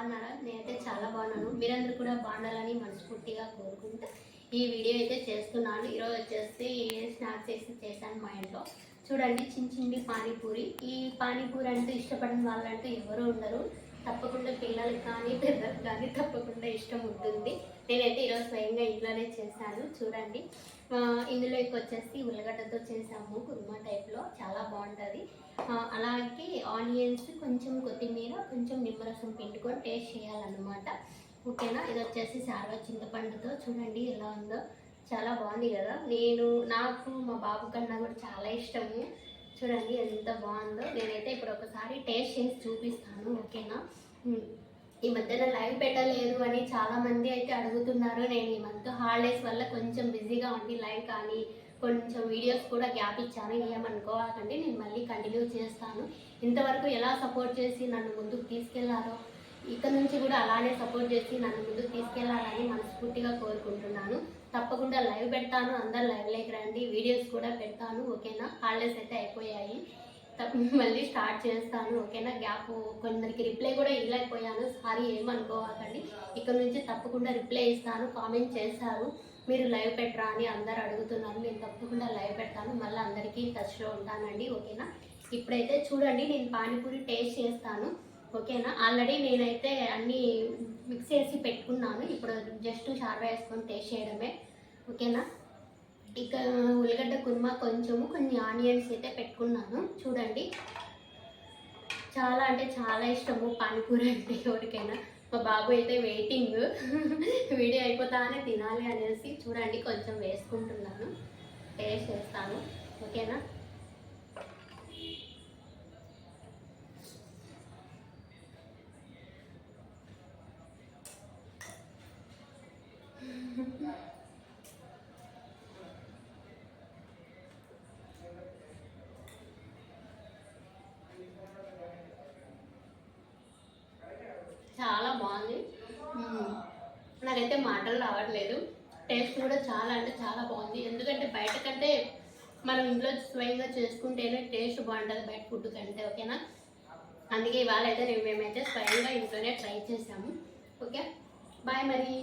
బాగున్నారా? నేనైతే చాలా బాగున్నాను. మీరందరూ కూడా బాగుండాలని మనస్ఫూర్తిగా కోరుకుంటా. ఈ వీడియో అయితే చేస్తున్నాను. ఈరోజు వచ్చేసి స్నాక్స్ చేసి చేశాను మా ఇంట్లో. చూడండి చిన్న చిన్ని పానీపూరి. ఈ పానీపూరి అంటూ ఇష్టపడిన వాళ్ళంటూ ఎవరు ఉండరు. తప్పకుండా పిల్లలకు కానీ పెద్దలకు కానీ తప్ప ఇష్టం ఉంటుంది. నేనైతే ఈరోజు స్వయంగా ఇంట్లోనే చేశాను. చూడండి. ఇందులో వచ్చేసి ఉల్లగడ్డతో చేసాము కుర్మా టైప్లో చాలా బాగుంటుంది. అలాగే ఆనియన్స్ కొంచెం కొత్తిమీర కొంచెం నిమ్మరసం పిండుకొని టేస్ట్ చేయాలన్నమాట. ఓకేనా? ఇది వచ్చేసి సార్వ చింతపండుతో. చూడండి ఎలా ఉందో. చాలా బాగుంది కదా. నేను నాకు మా బాబు కన్నా కూడా చాలా ఇష్టము. చూడండి ఎంత బాగుందో. నేనైతే ఇప్పుడు ఒకసారి టేస్ట్ చేసి చూపిస్తాను. ఓకేనా? ఈ మధ్యన లైవ్ పెట్టలేదు అని చాలా మంది అయితే అడుగుతున్నారు. నేను ఈ మంత్ హాలిడేస్ వల్ల కొంచెం బిజీగా ఉండి లైవ్ కానీ కొంచెం వీడియోస్ కూడా గ్యాప్ ఇచ్చాను. ఏమనుకోవాలండి నేను మళ్ళీ కంటిన్యూ చేస్తాను. ఇంతవరకు ఎలా సపోర్ట్ చేసి నన్ను ముందుకు తీసుకెళ్ళారో ఇక నుంచి కూడా అలానే సపోర్ట్ చేసి నన్ను ముందుకు తీసుకెళ్ళాలని మనస్ఫూర్తిగా కోరుకుంటున్నాను. తప్పకుండా లైవ్ పెడతాను. అందరు లైవ్లోకి రండి. వీడియోస్ కూడా పెడతాను. ఓకేనా? హాలిడేస్ అయితే అయిపోయాయి. మళ్ళీ స్టార్ట్ చేస్తాను ఓకేనా? గ్యాప్ కొందరికి రిప్లై కూడా ఇవ్వలేకపోయాను. సారీ ఏమనుకోవాలండి ఇక్కడ నుంచి తప్పకుండా రిప్లై ఇస్తాను కామెంట్ చేశారు మీరు లైవ్ పెట్టరా అని అందరు అడుగుతున్నారు. నేను తప్పకుండా లైవ్ పెడతాను. మళ్ళీ అందరికీ టచ్లో ఉంటానండి ఓకేనా? ఇప్పుడైతే చూడండి నేను పానీపూరి టేస్ట్ చేస్తాను ఓకేనా? ఆల్రెడీ నేనైతే అన్నీ మిక్స్ చేసి పెట్టుకున్నాను. ఇప్పుడు జస్ట్ షార్వా వేసుకొని టేస్ట్ చేయడమే ఓకేనా? ఇక ఉల్లిగడ్డ కుర్మా కొంచెము కొన్ని ఆనియన్స్ అయితే పెట్టుకున్నాను. చూడండి. చాలా అంటే చాలా ఇష్టము పానీపూరి అంటే ఎవరికైనా. మా బాబు అయితే వెయిటింగ్ వీడియో అయిపోతానే తినాలి అనేసి చూడండి కొంచెం వేసుకుంటున్నాను. టేస్ట్ చేస్తాను. ఓకేనా చాలా బాగుంది మ్మ్. నాకైతే మాటలు రావట్లేదు. టేస్ట్ కూడా చాలా అంటే చాలా బాగుంది. ఎందుకంటే బయట కంటే మనం ఇంట్లో స్వయంగా చేసుకుంటేనే టేస్ట్ బాగుంటుంది బయట ఫుడ్ కంటే ఓకేనా? అందుకే ఇవాళ అయితే మేమైతే స్వయంగా ఇంట్లోనే ట్రై చేసాము ఓకే? బాయ్ మరి.